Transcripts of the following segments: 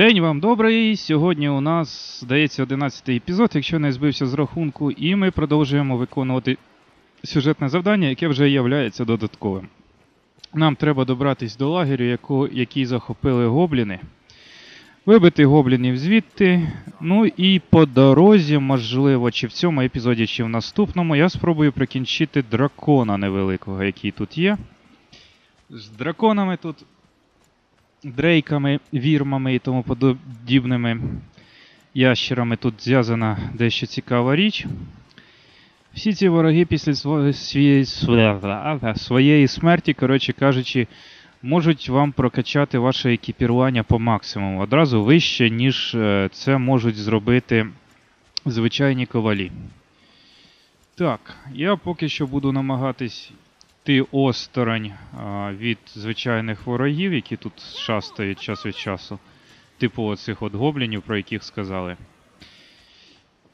День вам добрий. Сьогодні у нас, здається, 11-й епізод, якщо не збився з рахунку, і ми продовжуємо виконувати сюжетне завдання, яке вже є додатковим. Нам треба добратись до лагерю, яко, який захопили гобліни, вибити гоблінів звідти. Ну і по дорозі, можливо, чи в цьому епізоді, чи в наступному, я спробую прикінчити дракона невеликого, який тут є. З драконами тут дрейками, вірмами і тому подібними ящерами тут зв'язана дещо цікава річ. Всі ці вороги після сво- своєї смерті, коротше кажучи, можуть вам прокачати ваше екіпірування по максимуму, одразу вище, ніж е, це можуть зробити звичайні ковалі. Так, я поки що буду намагатись йти осторонь від звичайних ворогів, які тут шастають час від часу. Типу оцих от гоблінів, про яких сказали.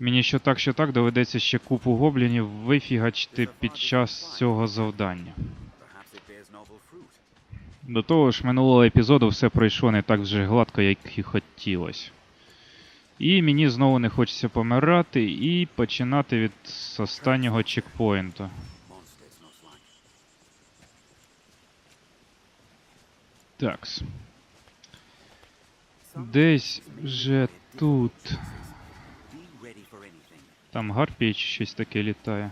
Мені що так, що так доведеться ще купу гоблінів вифігачити під час цього завдання. До того ж, минулого епізоду все пройшло не так вже гладко, як і хотілося. І мені знову не хочеться помирати і починати від останнього чекпоінту. Такс. Десь вже тут. Там гарпії чи щось таке літає.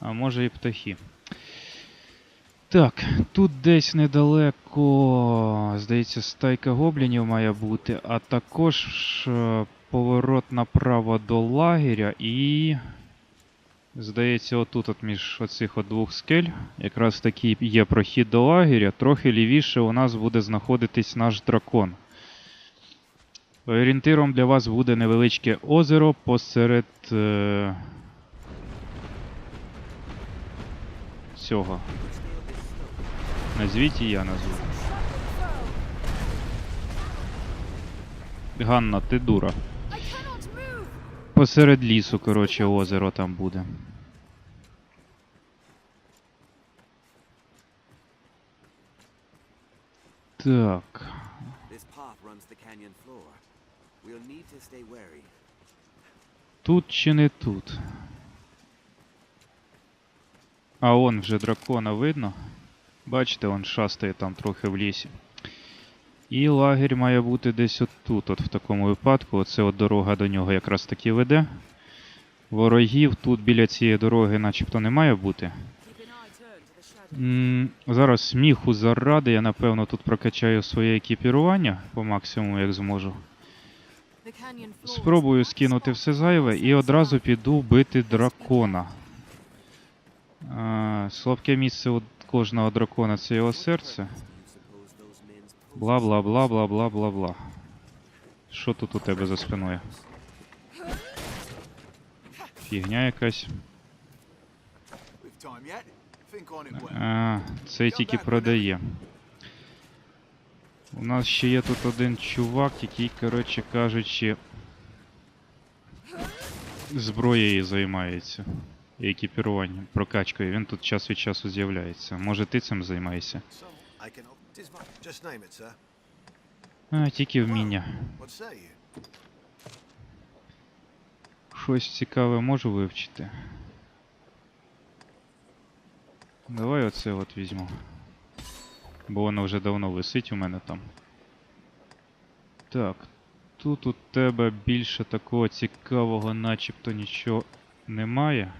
А може і птахи. Так, тут десь недалеко, здається, стайка гоблінів має бути, а також е, поворот направо до лагеря і. Здається, отут от між оцих от двох скель, якраз таки є прохід до лагеря. Трохи лівіше у нас буде знаходитись наш дракон. Орієнтиром для вас буде невеличке озеро посеред е... цього. Назвіть і я назву. Ганна, ти дура. Посеред лісу, коротше, озеро там буде. Так. Тут чи не тут? А он вже дракона видно. Бачите, он шастає там трохи в лісі. І лагерь має бути десь отут, от в такому випадку. Оце от дорога до нього якраз таки веде. Ворогів тут біля цієї дороги начебто не має бути. М, Зараз сміху заради, я напевно тут прокачаю своє екіпірування по максимуму, як зможу. Спробую скинути все зайве і одразу піду бити дракона. А, слабке місце у кожного дракона це його серце. Бла бла бла бла бла бла бла. Що тут у тебе за спиною? Фігня якась. А, це тільки продає. У нас ще є тут один чувак, який, коротше кажучи, зброєю займається. І екіпіруванням, прокачкою. Він тут час від часу з'являється. Може ти цим займаєшся? Just name it, sir. А, тільки вміння. Щось цікаве можу вивчити. Давай оце от візьму. Бо воно вже давно висить у мене там. Так. Тут у тебе більше такого цікавого начебто нічого немає.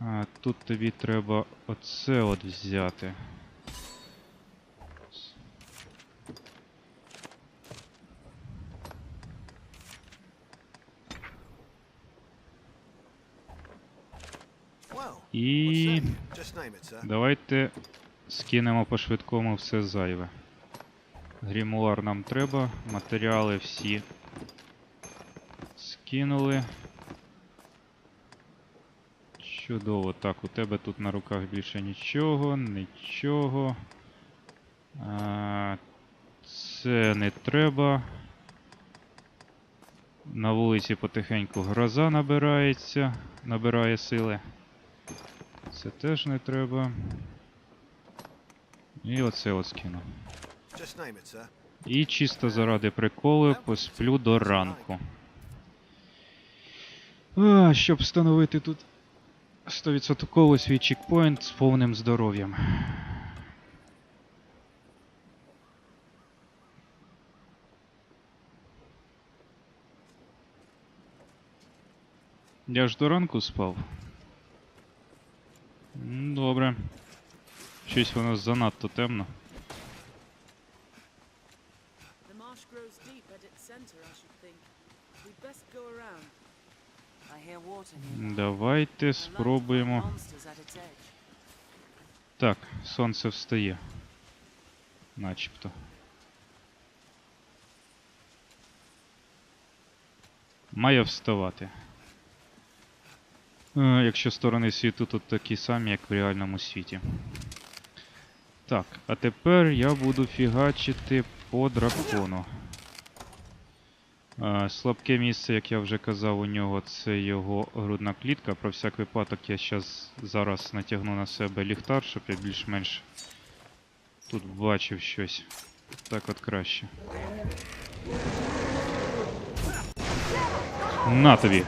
А тут тобі треба оце от взяти. І. Давайте скинемо по швидкому все зайве. Грімуар нам треба, матеріали всі скинули. Чудово. Так, у тебе тут на руках більше нічого, нічого. А, це не треба. На вулиці потихеньку гроза набирається, набирає сили. Це теж не треба. І оце от скину. І чисто заради приколу посплю до ранку. А, щоб встановити тут 100% свій чекпоінт з повним здоров'ям. Я ж до ранку спав. Добре. Щось воно занадто темно. The marsh grows deep at its center, I should think. We'd best go around. I hear water nearby. Давайте A lot of спробуємо. monsters at its edge. Так, сонце встає. Начебто. Має вставати. Е, якщо сторони світу тут такі самі, як в реальному світі. Так, а тепер я буду фігачити по дракону. Е, слабке місце, як я вже казав, у нього це його грудна клітка. Про всяк випадок я щас, зараз натягну на себе ліхтар, щоб я більш-менш тут бачив щось. Так от краще. На тобі!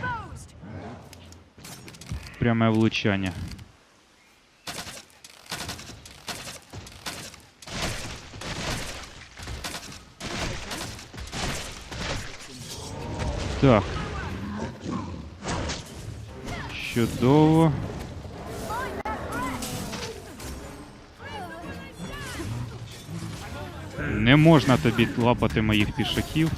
Пряме влучання. Так. Чудово. Не можна тобі лапати моїх пішаків.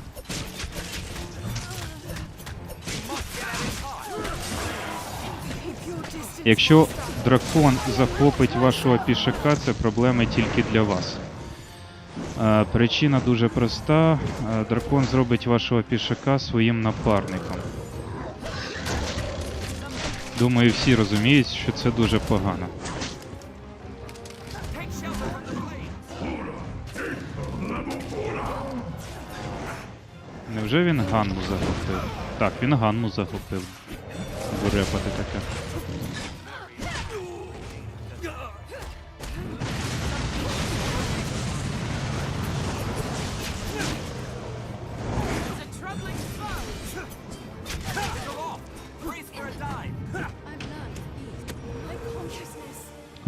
Якщо дракон захопить вашого пішака, це проблеми тільки для вас. Е, Причина дуже проста. Е, Дракон зробить вашого пішака своїм напарником. Думаю, всі розуміють, що це дуже погано. Невже він Ганну захопив? Так, він Ганну захопив. Дурепати таке.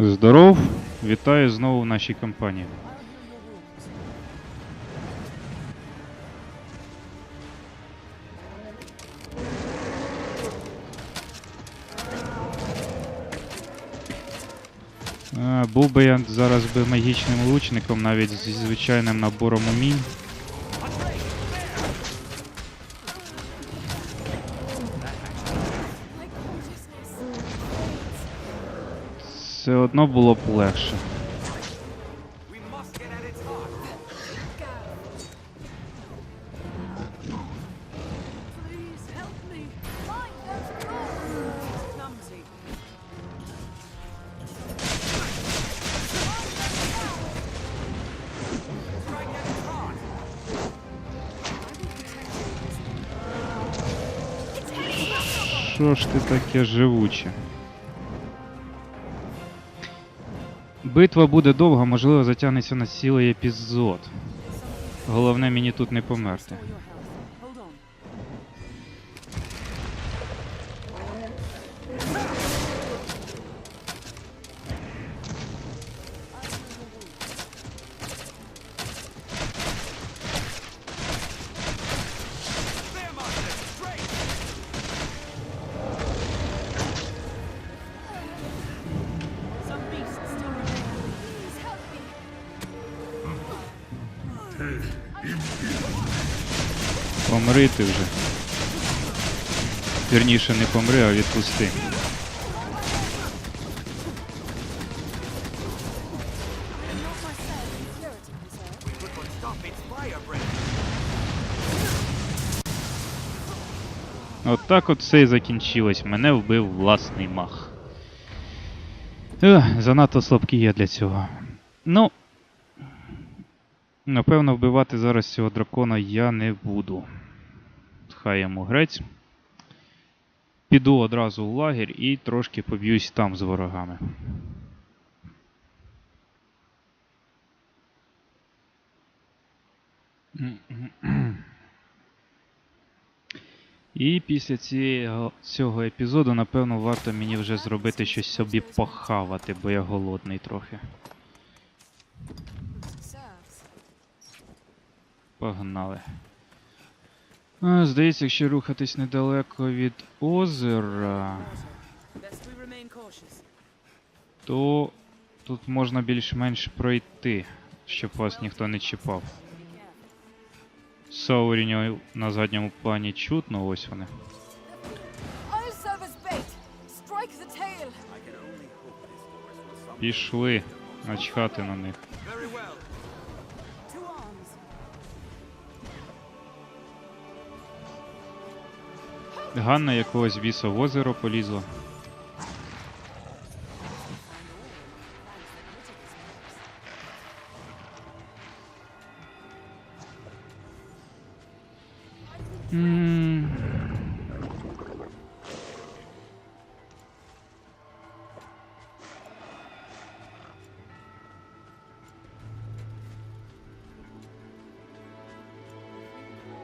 Здоров, вітаю знову в нашій компанії. Був би я зараз би магічним лучником, навіть зі звичайним набором умінь. Все одно було б легше. Що ж ти таке живуче? Битва буде довга, можливо, затягнеться на цілий епізод. Головне мені тут не померти. Помри ти вже. Вірніше не помри, а відпусти. От так от все і закінчилось. Мене вбив власний мах. Ех, занадто слабкий я для цього. Ну. Напевно, вбивати зараз цього дракона я не буду. Хай йому грець. Піду одразу в лагерь і трошки поб'юсь там з ворогами. І після цієї, цього епізоду, напевно, варто мені вже зробити щось собі похавати, бо я голодний трохи. Погнали. А, здається, якщо рухатись недалеко від озера, то тут можна більш-менш пройти, щоб вас ніхто не чіпав. Саурінів на задньому плані чутно, ось вони. Some Пішли начхати на них. Ганна якогось біса в озеро полізла.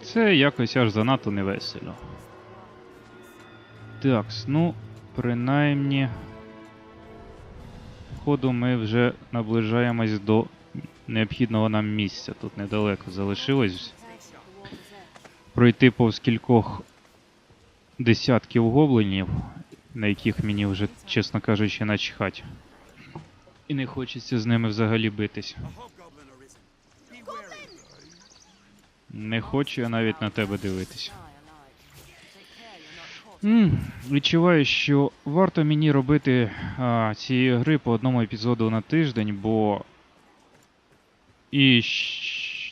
Це якось аж занадто невесело. Так, ну, принаймні. Походу ми вже наближаємось до необхідного нам місця. Тут недалеко залишилось пройти повз кількох десятків гоблинів, на яких мені вже, чесно кажучи, начхать. І не хочеться з ними взагалі битись. Не хочу я навіть на тебе дивитись. М, відчуваю, що варто мені робити а, ці гри по одному епізоду на тиждень, бо. І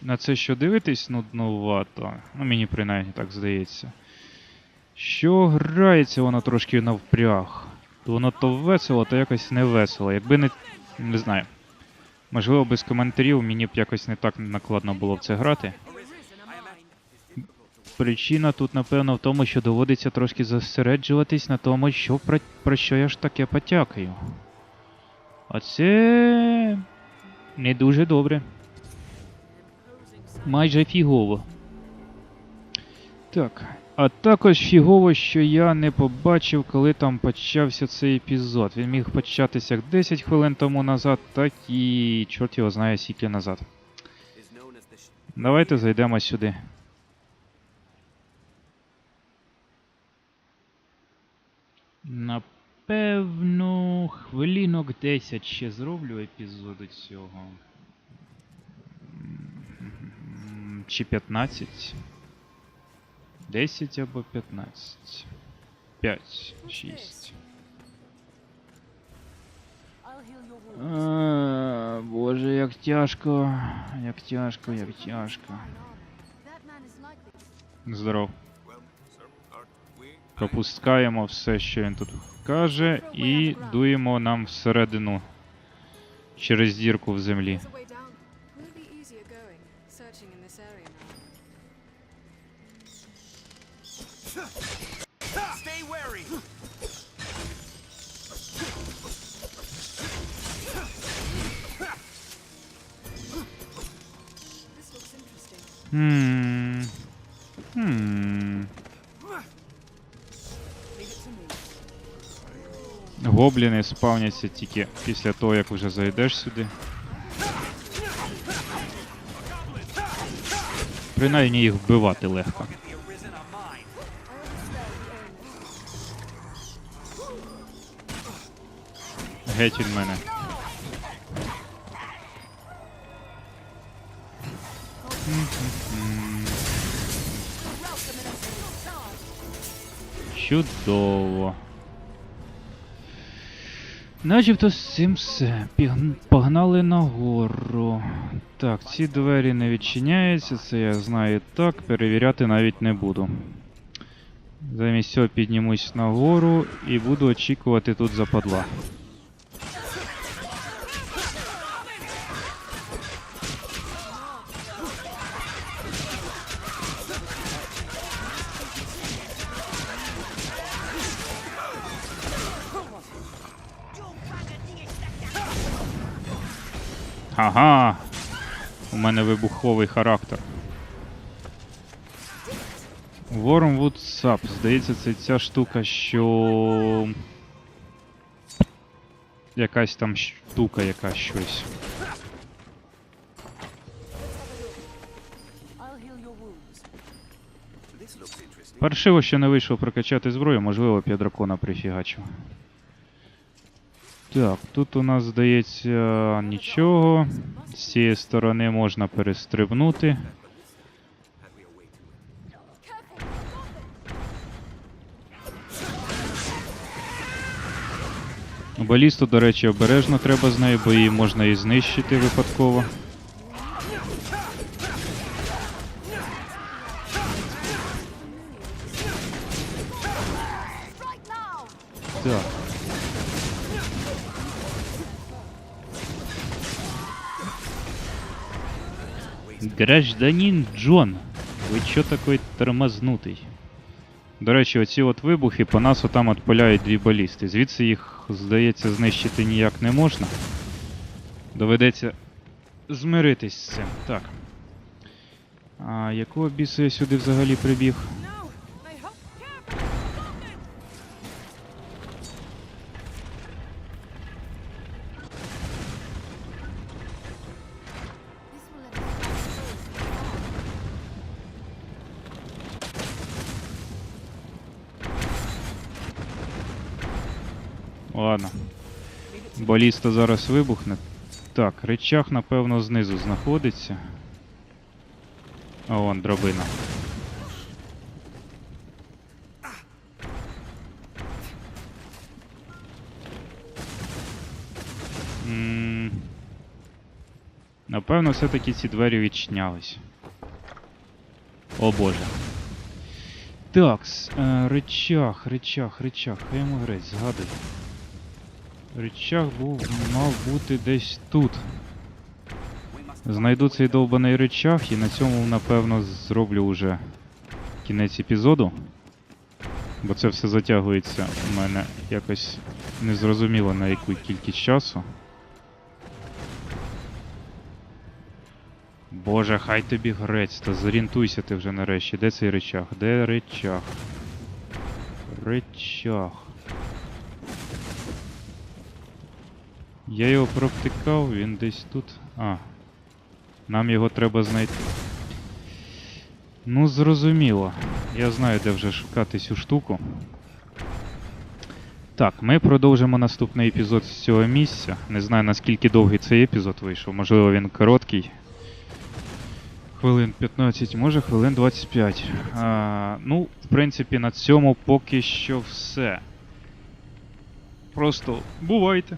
на це що дивитись нудновато. Ну, мені принаймні так здається. Що грається воно трошки навпряг. То воно то весело, то якось не весело. Якби не. не знаю. Можливо, без коментарів мені б якось не так накладно було в це грати. Причина тут, напевно, в тому, що доводиться трошки зосереджуватись на тому, що про, про що я ж таке потякаю. А це не дуже добре. Майже фігово. Так. А також фігово, що я не побачив, коли там почався цей епізод. Він міг початися як 10 хвилин тому назад, так і чорт його знає скільки назад. Давайте зайдемо сюди. Напевно, хвилинок 10 ще зроблю епізоду цього. Чи 15? 10 або 15. 5, 6. I'll heal your wounds. А, Боже, як тяжко. Як тяжко, як тяжко. Здоров. Пропускаємо все, що він тут каже, і дуємо нам всередину через дірку в землі. There's Гобліни спавняться тільки після того, як вже зайдеш сюди. Принаймні їх вбивати легко. Геть від мене. Чудово. Начебто з цим все. Погнали нагору. Так, ці двері не відчиняються, це я знаю так, перевіряти навіть не буду. Замість цього піднімусь нагору і буду очікувати тут западла. Ага. У мене вибуховий характер. Wormwood Sap. Здається, це ця штука, що. Якась там штука, яка щось. Паршиво, що не вийшов прокачати зброю, можливо, б я дракона прифігачив. Так, тут у нас здається нічого. З цієї сторони можна перестрибнути. Балісту, до речі, обережно треба з нею, бо її можна і знищити випадково. Гражданин Джон, ви чо такий тормознутий? До речі, оці от вибухи по нас отам отпаляють дві балісти. Звідси їх, здається, знищити ніяк не можна. Доведеться змиритись з цим. Так. А якого біса я сюди взагалі прибіг? Ладно. Баліста зараз вибухне. Так, речах, напевно, знизу знаходиться. А вон драбина. М, Напевно, все-таки ці двері відчинялись. О боже. Так, е, речах, речах, речах. Хай йому грець, згадуй. Речах був, мав бути десь тут. Знайду цей довбаний речах і на цьому, напевно, зроблю уже кінець епізоду. Бо це все затягується у мене якось незрозуміло на яку кількість часу. Боже, хай тобі грець, та зорієнтуйся ти вже нарешті. Де цей речах? Де речах? Речах. Я його провтикав, він десь тут. А. Нам його треба знайти. Ну, зрозуміло. Я знаю, де вже шукати цю штуку. Так, ми продовжимо наступний епізод з цього місця. Не знаю наскільки довгий цей епізод вийшов. Можливо, він короткий. Хвилин 15, може хвилин 25. А, ну, в принципі, на цьому поки що все. Просто бувайте.